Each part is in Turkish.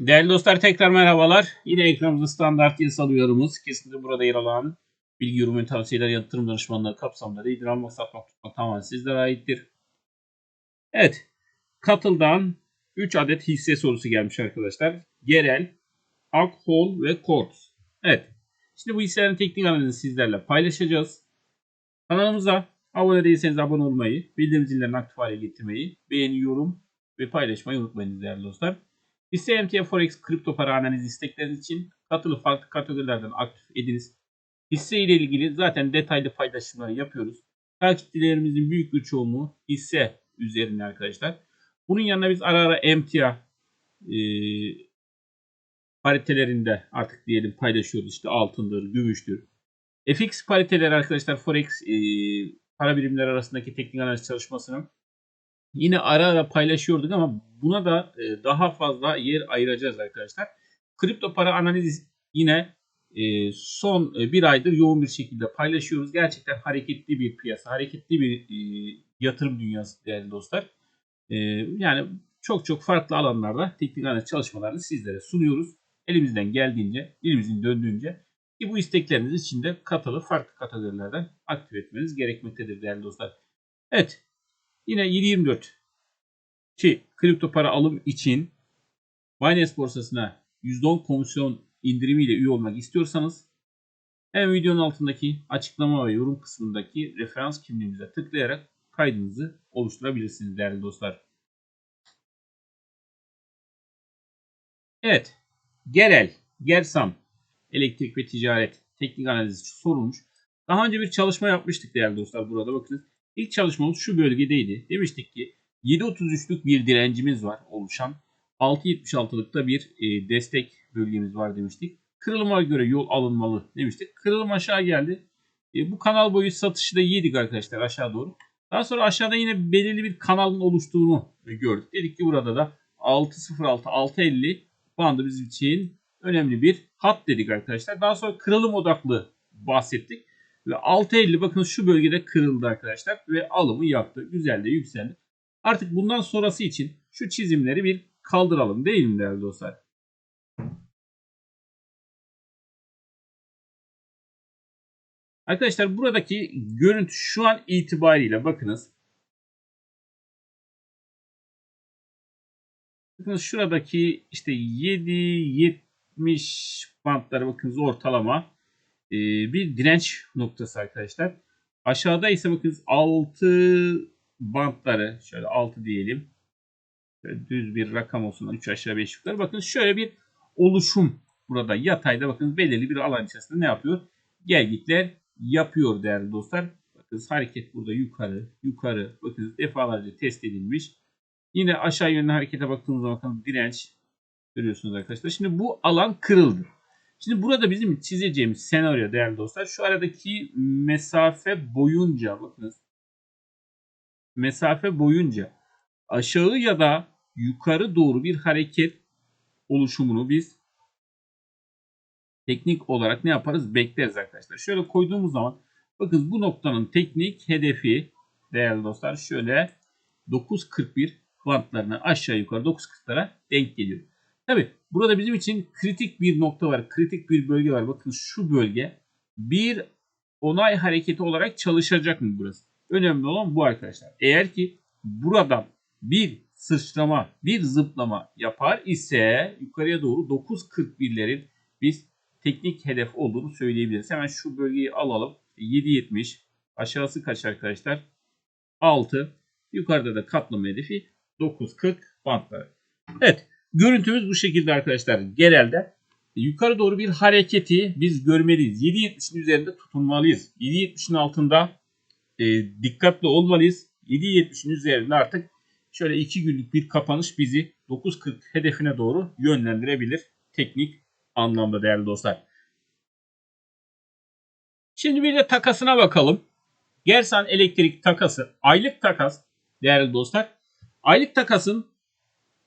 Değerli dostlar tekrar merhabalar. Yine ekranımızda standart yasal uyarımız. Kesinlikle burada yer alan bilgi, yorum ve tavsiyeler yatırım danışmanlığı kapsamında değildir. Almak, satmak, tutmak tamamen sizlere aittir. Evet. Katıl'dan 3 adet hisse sorusu gelmiş arkadaşlar. Gerel, Akhol ve Kors. Evet. Şimdi bu hisselerin teknik analizini sizlerle paylaşacağız. Kanalımıza abone değilseniz abone olmayı, bildirim zillerini aktif hale getirmeyi, beğeni, yorum ve paylaşmayı unutmayın değerli dostlar. Hisse emtia forex kripto para analiz istekleriniz için katılı farklı kategorilerden aktif ediniz. Hisse ile ilgili zaten detaylı paylaşımları yapıyoruz. Takipçilerimizin büyük bir çoğunluğu hisse üzerine arkadaşlar. Bunun yanına biz ara ara emtia e, paritelerinde artık diyelim paylaşıyoruz. İşte altındır, gümüştür. FX pariteleri arkadaşlar forex e, para birimleri arasındaki teknik analiz çalışmasının yine ara ara paylaşıyorduk ama buna da e, daha fazla yer ayıracağız arkadaşlar. Kripto para analiz yine e, son e, bir aydır yoğun bir şekilde paylaşıyoruz. Gerçekten hareketli bir piyasa, hareketli bir yatırım dünyası değerli dostlar. Yani çok çok farklı alanlarda teknik analiz çalışmalarını sizlere sunuyoruz. Elimizden geldiğince, elimizin döndüğünce ki bu istekleriniz için de katılı farklı kategorilerden aktif etmeniz gerekmektedir değerli dostlar. Evet Yine 7.24 ki kripto para alım için Binance borsasına %10 komisyon indirimiyle üye olmak istiyorsanız hem videonun altındaki açıklama ve yorum kısmındaki referans kimliğimize tıklayarak kaydınızı oluşturabilirsiniz değerli dostlar. Evet. Gerel, Gersam, elektrik ve ticaret teknik analizi sorulmuş. Daha önce bir çalışma yapmıştık değerli dostlar burada bakınız. İlk çalışmamız şu bölgedeydi. Demiştik ki 7.33'lük bir direncimiz var oluşan. 6.76'lıkta bir e, destek bölgemiz var demiştik. Kırılıma göre yol alınmalı demiştik. Kırılım aşağı geldi. E, bu kanal boyu satışı da yedik arkadaşlar aşağı doğru. Daha sonra aşağıda yine belirli bir kanalın oluştuğunu gördük. Dedik ki burada da 6.06 6.50 bandı bizim için önemli bir hat dedik arkadaşlar. Daha sonra kırılım odaklı bahsettik. Ve 6.50 bakın şu bölgede kırıldı arkadaşlar. Ve alımı yaptı. Güzel de yükseldi. Artık bundan sonrası için şu çizimleri bir kaldıralım değil mi değerli dostlar? Arkadaşlar buradaki görüntü şu an itibariyle bakınız. Bakınız şuradaki işte 7-70 bantları bakınız ortalama e, bir direnç noktası arkadaşlar. Aşağıda ise bakınız 6 bantları şöyle 6 diyelim. Şöyle düz bir rakam olsun 3 aşağı 5 yukarı. Bakın şöyle bir oluşum burada yatayda bakın belirli bir alan içerisinde ne yapıyor? Gelgitler yapıyor değerli dostlar. Bakın hareket burada yukarı yukarı bakın defalarca test edilmiş. Yine aşağı yönlü harekete baktığımız zaman direnç görüyorsunuz arkadaşlar. Şimdi bu alan kırıldı. Şimdi burada bizim çizeceğimiz senaryo değerli dostlar şu aradaki mesafe boyunca bakınız mesafe boyunca aşağı ya da yukarı doğru bir hareket oluşumunu biz teknik olarak ne yaparız? Bekleriz arkadaşlar. Şöyle koyduğumuz zaman bakın bu noktanın teknik hedefi değerli dostlar şöyle 9.41 bantlarına aşağı yukarı 9.40'lara denk geliyor. Tabi burada bizim için kritik bir nokta var. Kritik bir bölge var. Bakın şu bölge bir onay hareketi olarak çalışacak mı burası? Önemli olan bu arkadaşlar. Eğer ki buradan bir sıçrama, bir zıplama yapar ise yukarıya doğru 9.41'lerin biz teknik hedef olduğunu söyleyebiliriz. Hemen şu bölgeyi alalım. 7.70 aşağısı kaç arkadaşlar? 6. Yukarıda da katlama hedefi 9.40 bantları. Evet. Görüntümüz bu şekilde arkadaşlar. Genelde yukarı doğru bir hareketi biz görmeliyiz. 7.70'in üzerinde tutunmalıyız. 7.70'in altında e, dikkatli olmalıyız. 7.70'in üzerinde artık şöyle 2 günlük bir kapanış bizi 9.40 hedefine doğru yönlendirebilir. Teknik anlamda değerli dostlar. Şimdi bir de takasına bakalım. Gersan elektrik takası aylık takas değerli dostlar. Aylık takasın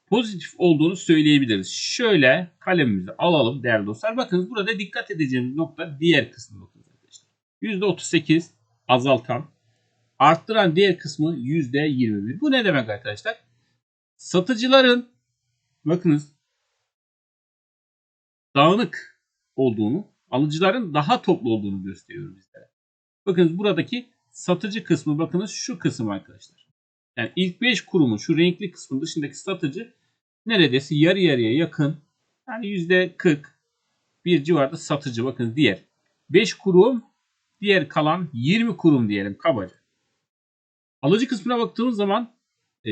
pozitif olduğunu söyleyebiliriz. Şöyle kalemimizi alalım değerli dostlar. Bakın burada dikkat edeceğimiz nokta diğer kısmı bakın arkadaşlar. %38 azaltan arttıran diğer kısmı %21. Bu ne demek arkadaşlar? Satıcıların bakınız dağınık olduğunu, alıcıların daha toplu olduğunu gösteriyor bizlere. Bakınız buradaki satıcı kısmı bakınız şu kısım arkadaşlar. Yani ilk 5 kurumun şu renkli kısmın dışındaki satıcı neredeyse yarı yarıya yakın. Yani %40 bir civarda satıcı bakın diğer. 5 kurum diğer kalan 20 kurum diyelim kabaca. Alıcı kısmına baktığımız zaman e,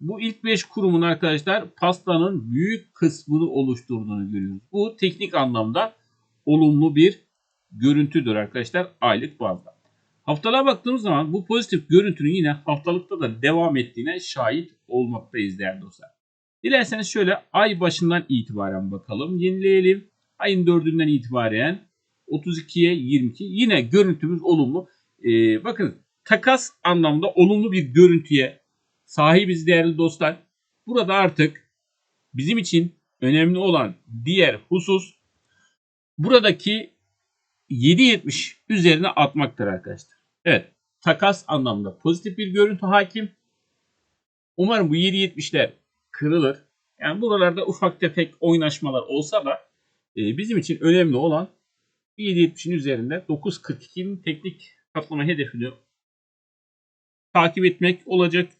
bu ilk 5 kurumun arkadaşlar pastanın büyük kısmını oluşturduğunu görüyoruz. Bu teknik anlamda olumlu bir görüntüdür arkadaşlar aylık bazda. Haftalığa baktığımız zaman bu pozitif görüntünün yine haftalıkta da devam ettiğine şahit olmaktayız değerli dostlar. Dilerseniz şöyle ay başından itibaren bakalım. Yenileyelim. Ayın 4'ünden itibaren 32'ye 22 yine görüntümüz olumlu. Ee, bakın takas anlamda olumlu bir görüntüye sahibiz değerli dostlar. Burada artık bizim için önemli olan diğer husus buradaki 7.70 üzerine atmaktır arkadaşlar. Evet takas anlamda pozitif bir görüntü hakim. Umarım bu 7.70'ler kırılır. Yani buralarda ufak tefek oynaşmalar olsa da e, bizim için önemli olan 7.70'in üzerinde 9.42'nin teknik katlama hedefini takip etmek olacak.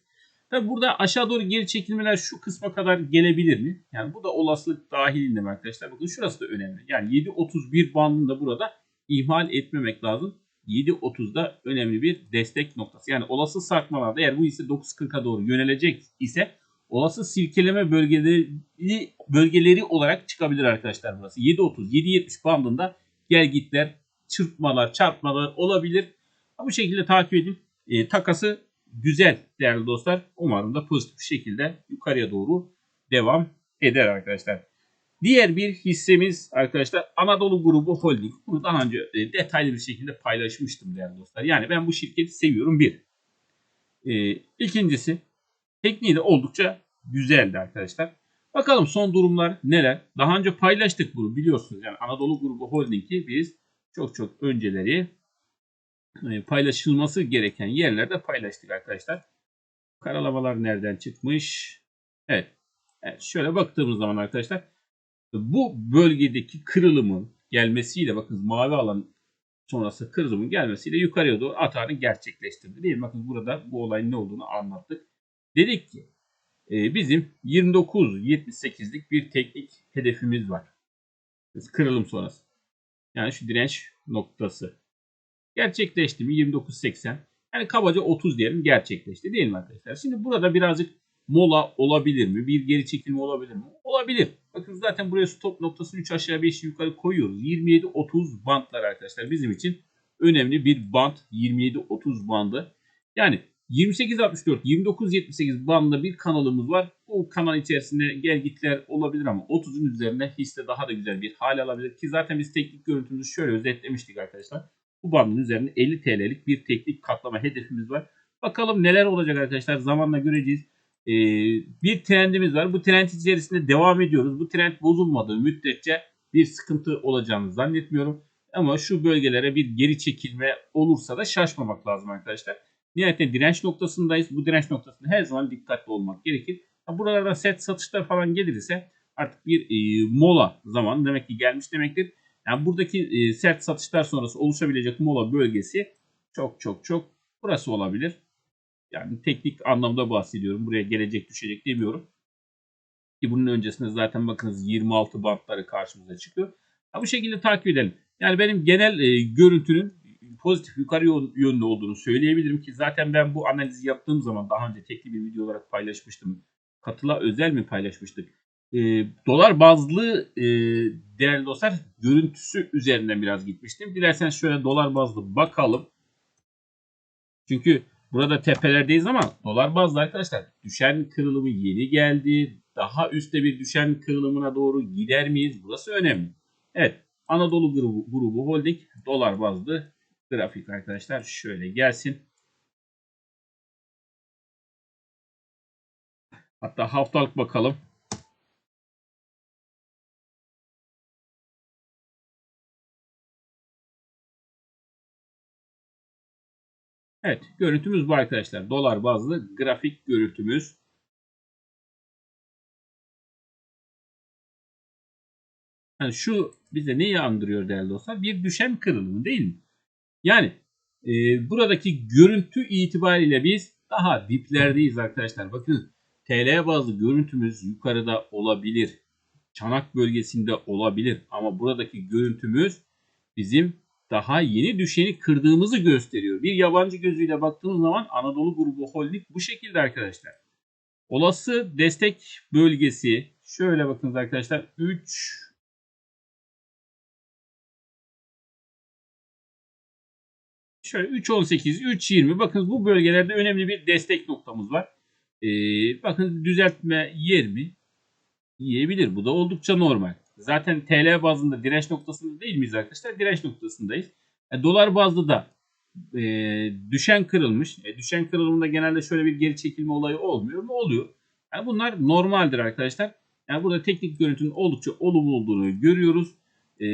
Tabi burada aşağı doğru geri çekilmeler şu kısma kadar gelebilir mi? Yani bu da olasılık dahilinde arkadaşlar? Bakın şurası da önemli. Yani 7.31 bandında burada ihmal etmemek lazım. 7.30'da önemli bir destek noktası. Yani olası sarkmalarda eğer bu ise 9.40'a doğru yönelecek ise olası silkeleme bölgeleri bölgeleri olarak çıkabilir arkadaşlar burası. 7.30, 7.70 bandında gel gitler, çırpmalar, çarpmalar olabilir. Bu şekilde takip edin. E, takası güzel değerli dostlar. Umarım da pozitif şekilde yukarıya doğru devam eder arkadaşlar. Diğer bir hissemiz arkadaşlar Anadolu Grubu Holding. Bunu daha önce detaylı bir şekilde paylaşmıştım değerli dostlar. Yani ben bu şirketi seviyorum bir. E, ikincisi tekniği de oldukça güzeldi arkadaşlar. Bakalım son durumlar neler? Daha önce paylaştık bunu biliyorsunuz. Yani Anadolu Grubu Holding'i biz çok çok önceleri e, paylaşılması gereken yerlerde paylaştık arkadaşlar. Karalamalar nereden çıkmış? Evet. evet. Şöyle baktığımız zaman arkadaşlar bu bölgedeki kırılımın gelmesiyle bakın mavi alan sonrası kırılımın gelmesiyle yukarıya doğru atarını gerçekleştirdi. Değil mi? Bakın burada bu olayın ne olduğunu anlattık. Dedik ki e, bizim 29.78'lik bir teknik hedefimiz var. Kırılım sonrası. Yani şu direnç noktası. Gerçekleşti mi 29.80. Yani kabaca 30 diyelim gerçekleşti değil mi arkadaşlar? Şimdi burada birazcık mola olabilir mi? Bir geri çekilme olabilir mi? Olabilir. Bakın zaten buraya stop noktasını 3 aşağı 5 yukarı koyuyoruz. 27-30 bantlar arkadaşlar bizim için önemli bir bant 27-30 bandı. Yani 28-64, 29-78 bandında bir kanalımız var. Bu kanal içerisinde gel gitler olabilir ama 30'un üzerinde hisse daha da güzel bir hal alabilir. Ki zaten biz teknik görüntümüzü şöyle özetlemiştik arkadaşlar. Bu bandın üzerinde 50 TL'lik bir teknik katlama hedefimiz var. Bakalım neler olacak arkadaşlar zamanla göreceğiz. Ee, bir trendimiz var. Bu trend içerisinde devam ediyoruz. Bu trend bozulmadığı müddetçe bir sıkıntı olacağını zannetmiyorum. Ama şu bölgelere bir geri çekilme olursa da şaşmamak lazım arkadaşlar. Nihayetinde direnç noktasındayız. Bu direnç noktasında her zaman dikkatli olmak gerekir. Buralarda set satışlar falan gelirse artık bir e, mola zaman demek ki gelmiş demektir. Yani buradaki e, sert satışlar sonrası oluşabilecek mola bölgesi çok çok çok burası olabilir. Yani teknik anlamda bahsediyorum. Buraya gelecek düşecek demiyorum. Ki bunun öncesinde zaten bakınız 26 bantları karşımıza çıkıyor. Ha, bu şekilde takip edelim. Yani benim genel e, görüntünün pozitif yukarı yönlü olduğunu söyleyebilirim ki zaten ben bu analizi yaptığım zaman daha önce tekli bir video olarak paylaşmıştım. Katıla özel mi paylaşmıştık? E, dolar bazlı e, değerli dostlar görüntüsü üzerinden biraz gitmiştim. Dilerseniz şöyle dolar bazlı bakalım. Çünkü burada tepelerdeyiz ama dolar bazlı arkadaşlar düşen kırılımı yeni geldi. Daha üstte bir düşen kırılımına doğru gider miyiz? Burası önemli. Evet Anadolu grubu, grubu holding dolar bazlı grafik arkadaşlar şöyle gelsin. Hatta haftalık bakalım. Evet görüntümüz bu arkadaşlar. Dolar bazlı grafik görüntümüz. Yani şu bize neyi andırıyor değerli dostlar? Bir düşen kırılımı değil mi? Yani e, buradaki görüntü itibariyle biz daha diplerdeyiz arkadaşlar. Bakın TL bazlı görüntümüz yukarıda olabilir. Çanak bölgesinde olabilir. Ama buradaki görüntümüz bizim daha yeni düşeni kırdığımızı gösteriyor. Bir yabancı gözüyle baktığımız zaman Anadolu Grubu Holding bu şekilde arkadaşlar. Olası destek bölgesi şöyle bakınız arkadaşlar 3 Şöyle 3.18, 3.20 bakın bu bölgelerde önemli bir destek noktamız var. Ee, bakın düzeltme yer mi? Yiyebilir. Bu da oldukça normal. Zaten TL bazında direnç noktasında değil miyiz arkadaşlar? Direnç noktasındayız. E, dolar bazlı da e, düşen kırılmış. E, düşen kırılımında genelde şöyle bir geri çekilme olayı olmuyor mu? Oluyor. Yani bunlar normaldir arkadaşlar. Yani burada teknik görüntünün oldukça olumlu olduğunu görüyoruz. E,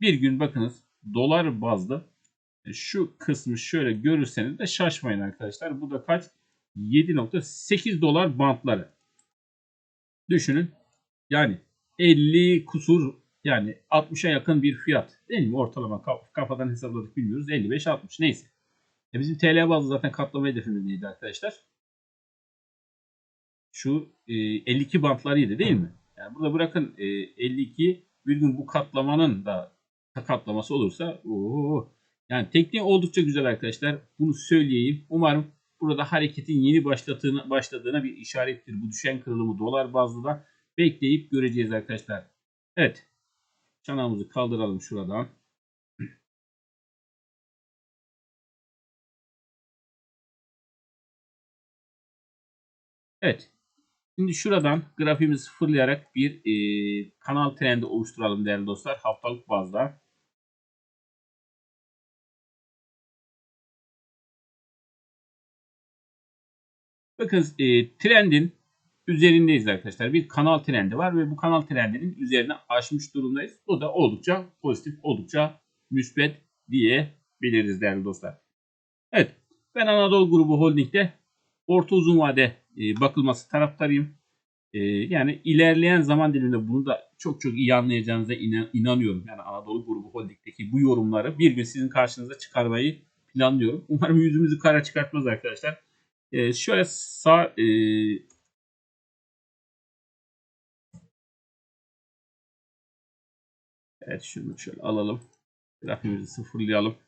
bir gün bakınız dolar bazlı e, şu kısmı şöyle görürseniz de şaşmayın arkadaşlar. Bu da kaç? 7.8 dolar bantları. Düşünün. Yani 50 kusur yani 60'a yakın bir fiyat. Değil mi? Ortalama kafadan hesapladık bilmiyoruz. 55-60 neyse. E bizim TL bazlı zaten katlama hedefimiz neydi arkadaşlar? Şu e, 52 bantlarıydı değil mi? Yani burada bırakın e, 52 bir gün bu katlamanın da katlaması olursa ooo yani tekniği oldukça güzel arkadaşlar. Bunu söyleyeyim. Umarım burada hareketin yeni başladığına, başladığına bir işarettir. Bu düşen kırılımı dolar bazlı da bekleyip göreceğiz arkadaşlar. Evet. Çanağımızı kaldıralım şuradan. Evet. Şimdi şuradan grafiğimizi sıfırlayarak bir e, kanal trendi oluşturalım değerli dostlar. Haftalık bazda. Bakın e, trendin üzerindeyiz arkadaşlar. Bir kanal trendi var ve bu kanal trendinin üzerine aşmış durumdayız. Bu da oldukça pozitif, oldukça müsbet diyebiliriz değerli dostlar. Evet ben Anadolu Grubu Holding'de orta uzun vade e, bakılması taraftarıyım. E, yani ilerleyen zaman diliminde bunu da çok çok iyi anlayacağınıza inan, inanıyorum. Yani Anadolu Grubu Holding'deki bu yorumları bir gün sizin karşınıza çıkarmayı planlıyorum. Umarım yüzümüzü kara çıkartmaz arkadaşlar. E, şöyle sağ Evet şunu şöyle alalım. Grafiğimizi sıfırlayalım.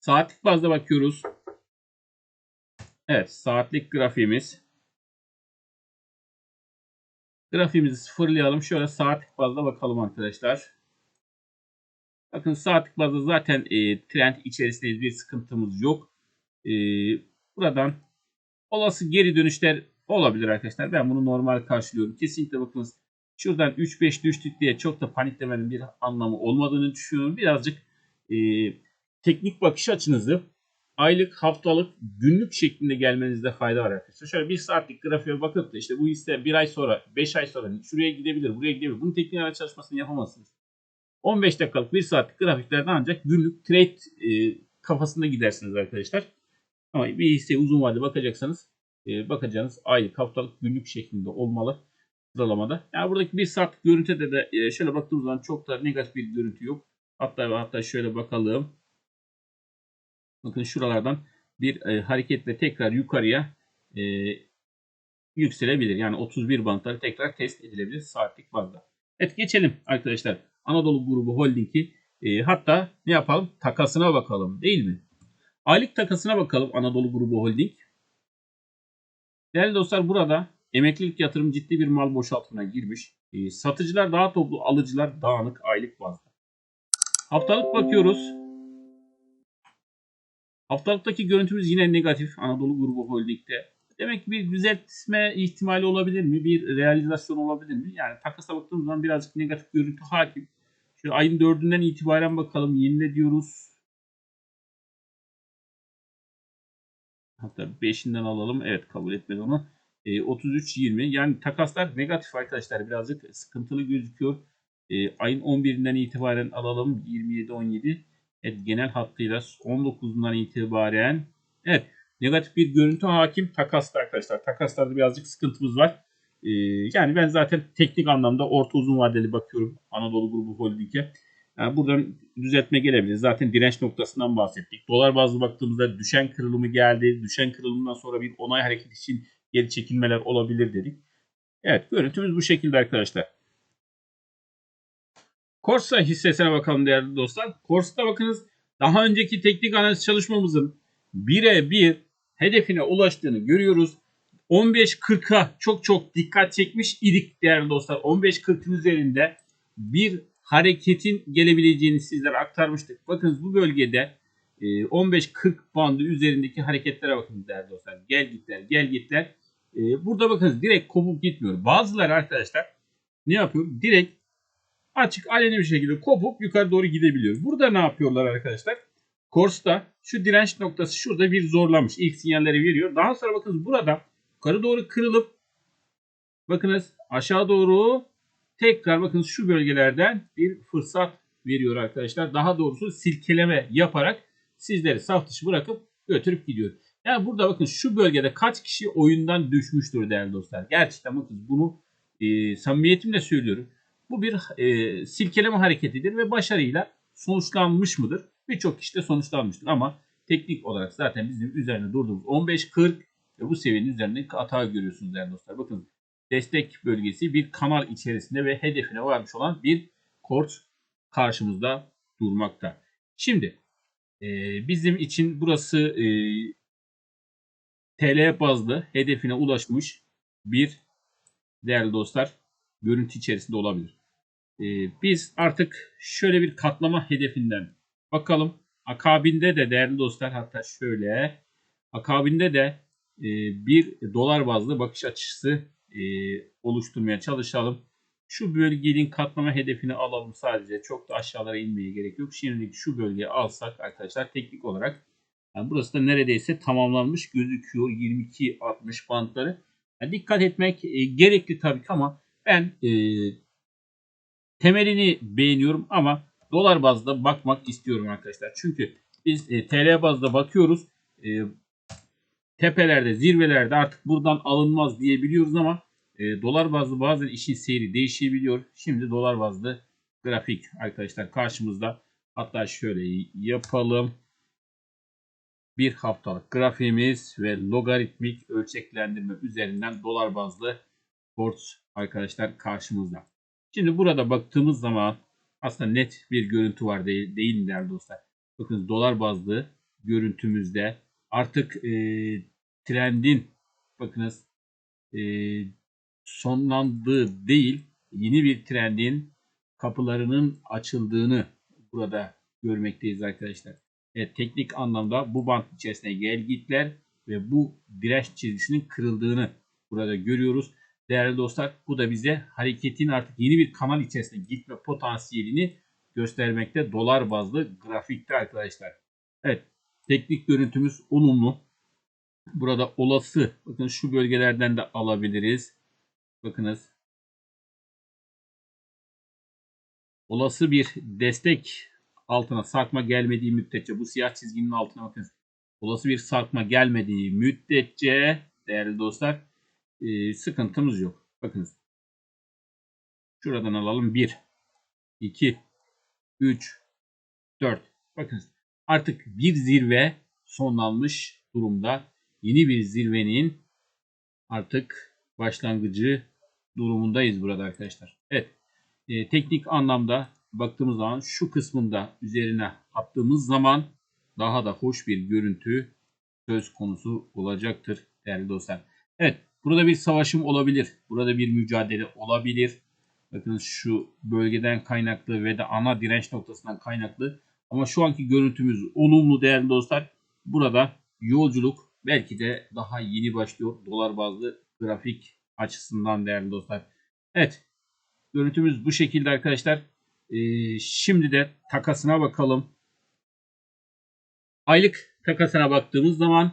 Saatlik bazda bakıyoruz. Evet saatlik grafiğimiz. Grafiğimizi sıfırlayalım. Şöyle saatlik bazda bakalım arkadaşlar. Bakın saatlik bazda zaten e, trend içerisindeyiz. Bir sıkıntımız yok. E, buradan olası geri dönüşler olabilir arkadaşlar. Ben bunu normal karşılıyorum. Kesinlikle bakınız şuradan 3-5 düştük diye çok da paniklemenin bir anlamı olmadığını düşünüyorum. Birazcık e, teknik bakış açınızı aylık, haftalık, günlük şeklinde gelmenizde fayda var arkadaşlar. Şöyle bir saatlik grafiğe bakıp da işte bu hisse bir ay sonra, 5 ay sonra şuraya gidebilir, buraya gidebilir. Bunun teknik araç çalışmasını yapamazsınız. 15 dakikalık bir saatlik grafiklerden ancak günlük trade e, kafasında gidersiniz arkadaşlar. Ama bir hisseye uzun vadede bakacaksanız e, bakacağınız aylık, haftalık, günlük şeklinde olmalı sıralamada. Yani buradaki bir saatlik görüntüde de e, şöyle baktığımız zaman çok da negatif bir görüntü yok. Hatta hatta şöyle bakalım. Bakın şuralardan bir e, hareketle tekrar yukarıya e, yükselebilir. Yani 31 bantları tekrar test edilebilir saatlik bazda. Evet geçelim arkadaşlar. Anadolu grubu holdingi e, hatta ne yapalım? Takasına bakalım değil mi? Aylık takasına bakalım Anadolu grubu holding. Değerli dostlar burada emeklilik yatırım ciddi bir mal boşaltımına girmiş. E, satıcılar daha toplu, alıcılar dağınık aylık bazda. Haftalık bakıyoruz. Haftalıktaki görüntümüz yine negatif Anadolu Grubu Holding'de. Demek ki bir düzeltme ihtimali olabilir mi? Bir realizasyon olabilir mi? Yani takasa baktığımız zaman birazcık negatif görüntü hakim. Şöyle ayın dördünden itibaren bakalım yenile diyoruz. Hatta 5'inden alalım. Evet kabul etmedi onu. E, 33-20 yani takaslar negatif arkadaşlar birazcık sıkıntılı gözüküyor. E, ayın 11'inden itibaren alalım. 27-17 Evet genel hattıyla 19'undan itibaren evet negatif bir görüntü hakim takasta arkadaşlar. Takaslarda birazcık sıkıntımız var. Ee, yani ben zaten teknik anlamda orta uzun vadeli bakıyorum Anadolu Grubu Holding'e. Yani buradan düzeltme gelebilir. Zaten direnç noktasından bahsettik. Dolar bazlı baktığımızda düşen kırılımı geldi. Düşen kırılımdan sonra bir onay hareketi için geri çekilmeler olabilir dedik. Evet görüntümüz bu şekilde arkadaşlar. Korsa hissesine bakalım değerli dostlar. Korsa'da bakınız daha önceki teknik analiz çalışmamızın birebir hedefine ulaştığını görüyoruz. 15.40'a çok çok dikkat çekmiş idik değerli dostlar. 15.40'ın üzerinde bir hareketin gelebileceğini sizlere aktarmıştık. Bakın bu bölgede 15-40 e, bandı üzerindeki hareketlere bakın değerli dostlar. Gel gitler gel gitler. E, burada bakın direkt kopup gitmiyor. Bazıları arkadaşlar ne yapıyor? Direkt açık aleni bir şekilde kopup yukarı doğru gidebiliyor. Burada ne yapıyorlar arkadaşlar? Kors'ta şu direnç noktası şurada bir zorlamış. İlk sinyalleri veriyor. Daha sonra bakın burada yukarı doğru kırılıp bakınız aşağı doğru tekrar bakın şu bölgelerden bir fırsat veriyor arkadaşlar. Daha doğrusu silkeleme yaparak sizleri saf dışı bırakıp götürüp gidiyor. Yani burada bakın şu bölgede kaç kişi oyundan düşmüştür değerli dostlar. Gerçekten bakın bunu e, samimiyetimle söylüyorum. Bu bir e, silkeleme hareketidir ve başarıyla sonuçlanmış mıdır? Birçok kişi de sonuçlanmıştır ama teknik olarak zaten bizim üzerine durduğumuz 15-40 ve bu seviyenin üzerinde hata görüyorsunuz değerli dostlar. Bakın destek bölgesi bir kanal içerisinde ve hedefine varmış olan bir kort karşımızda durmakta. Şimdi e, bizim için burası e, TL bazlı hedefine ulaşmış bir değerli dostlar görüntü içerisinde olabilir. E, biz artık şöyle bir katlama hedefinden bakalım. Akabinde de değerli dostlar hatta şöyle akabinde de e, bir dolar bazlı bakış açısı e, oluşturmaya çalışalım. Şu bölgenin katlama hedefini alalım sadece. Çok da aşağılara inmeye gerek yok. Şimdi şu bölgeyi alsak arkadaşlar teknik olarak yani burası da neredeyse tamamlanmış gözüküyor. 22-60 bantları. Yani dikkat etmek e, gerekli tabii ki ama ben e, temelini beğeniyorum ama dolar bazda bakmak istiyorum arkadaşlar. Çünkü biz e, TL bazda bakıyoruz. E, tepelerde, zirvelerde artık buradan alınmaz diyebiliyoruz ama e, dolar bazlı bazen işin seyri değişebiliyor. Şimdi dolar bazlı grafik arkadaşlar karşımızda. Hatta şöyle yapalım. Bir haftalık grafiğimiz ve logaritmik ölçeklendirme üzerinden dolar bazlı borç arkadaşlar karşımızda. Şimdi burada baktığımız zaman aslında net bir görüntü var değil, değil mi değerli dostlar? Bakın dolar bazlı görüntümüzde artık e, trendin bakınız e, sonlandığı değil yeni bir trendin kapılarının açıldığını burada görmekteyiz arkadaşlar. Evet, teknik anlamda bu bant içerisine gel gitler ve bu direnç çizgisinin kırıldığını burada görüyoruz. Değerli dostlar bu da bize hareketin artık yeni bir kanal içerisine gitme potansiyelini göstermekte dolar bazlı grafikte arkadaşlar. Evet teknik görüntümüz olumlu. Burada olası bakın şu bölgelerden de alabiliriz. Bakınız. Olası bir destek altına sarkma gelmediği müddetçe bu siyah çizginin altına bakın. Olası bir sarkma gelmediği müddetçe değerli dostlar e, sıkıntımız yok. Bakınız. Şuradan alalım 1 2 3 4 Bakınız artık bir zirve sonlanmış durumda. Yeni bir zirvenin artık başlangıcı durumundayız burada arkadaşlar. Evet. E, teknik anlamda baktığımız zaman şu kısmında üzerine attığımız zaman daha da hoş bir görüntü söz konusu olacaktır değerli dostlar. Evet. Burada bir savaşım olabilir. Burada bir mücadele olabilir. Bakın şu bölgeden kaynaklı ve de ana direnç noktasından kaynaklı. Ama şu anki görüntümüz olumlu değerli dostlar. Burada yolculuk belki de daha yeni başlıyor. Dolar bazlı grafik açısından değerli dostlar. Evet. Görüntümüz bu şekilde arkadaşlar. Ee, şimdi de takasına bakalım. Aylık takasına baktığımız zaman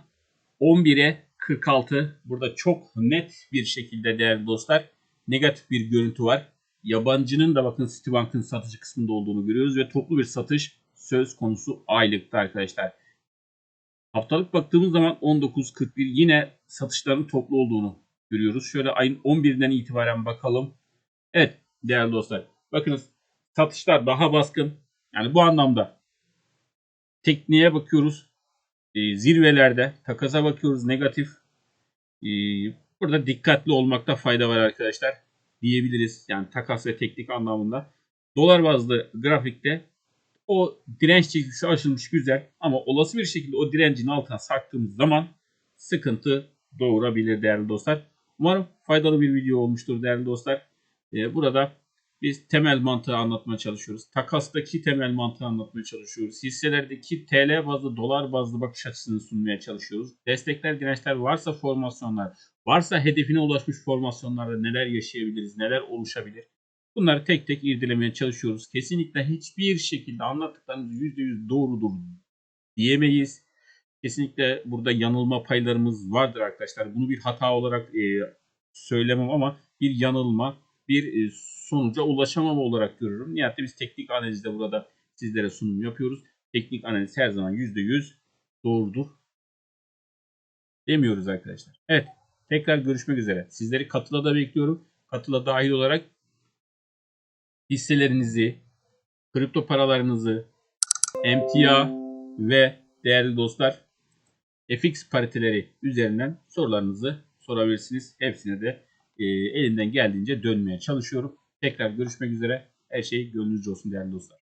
11'e 46. Burada çok net bir şekilde değerli dostlar negatif bir görüntü var. Yabancının da bakın Citibank'ın satıcı kısmında olduğunu görüyoruz ve toplu bir satış söz konusu aylıkta arkadaşlar. Haftalık baktığımız zaman 19.41 yine satışların toplu olduğunu görüyoruz. Şöyle ayın 11'inden itibaren bakalım. Evet değerli dostlar. Bakınız satışlar daha baskın. Yani bu anlamda tekniğe bakıyoruz. Ee, zirvelerde takasa bakıyoruz negatif. Ee, burada dikkatli olmakta fayda var arkadaşlar diyebiliriz. Yani takas ve teknik anlamında. Dolar bazlı grafikte o direnç çizgisi aşılmış güzel ama olası bir şekilde o direncin altına sarktığımız zaman sıkıntı doğurabilir değerli dostlar. Umarım faydalı bir video olmuştur değerli dostlar. Ee, burada biz temel mantığı anlatmaya çalışıyoruz. Takastaki temel mantığı anlatmaya çalışıyoruz. Hisselerdeki TL bazlı, dolar bazlı bakış açısını sunmaya çalışıyoruz. Destekler, dirençler varsa formasyonlar, varsa hedefine ulaşmış formasyonlarda neler yaşayabiliriz, neler oluşabilir. Bunları tek tek irdelemeye çalışıyoruz. Kesinlikle hiçbir şekilde anlattıklarımız %100 doğrudur diyemeyiz. Kesinlikle burada yanılma paylarımız vardır arkadaşlar. Bunu bir hata olarak e, söylemem ama bir yanılma, bir e, sonuca ulaşamama olarak görürüm. Nihayetle biz teknik analizde burada sizlere sunum yapıyoruz. Teknik analiz her zaman %100 doğrudur demiyoruz arkadaşlar. Evet tekrar görüşmek üzere. Sizleri katıla da bekliyorum. Katıla dahil olarak hisselerinizi, kripto paralarınızı, emtia ve değerli dostlar FX pariteleri üzerinden sorularınızı sorabilirsiniz. Hepsine de e, elimden geldiğince dönmeye çalışıyorum. Tekrar görüşmek üzere. Her şey gönlünüzce olsun değerli dostlar.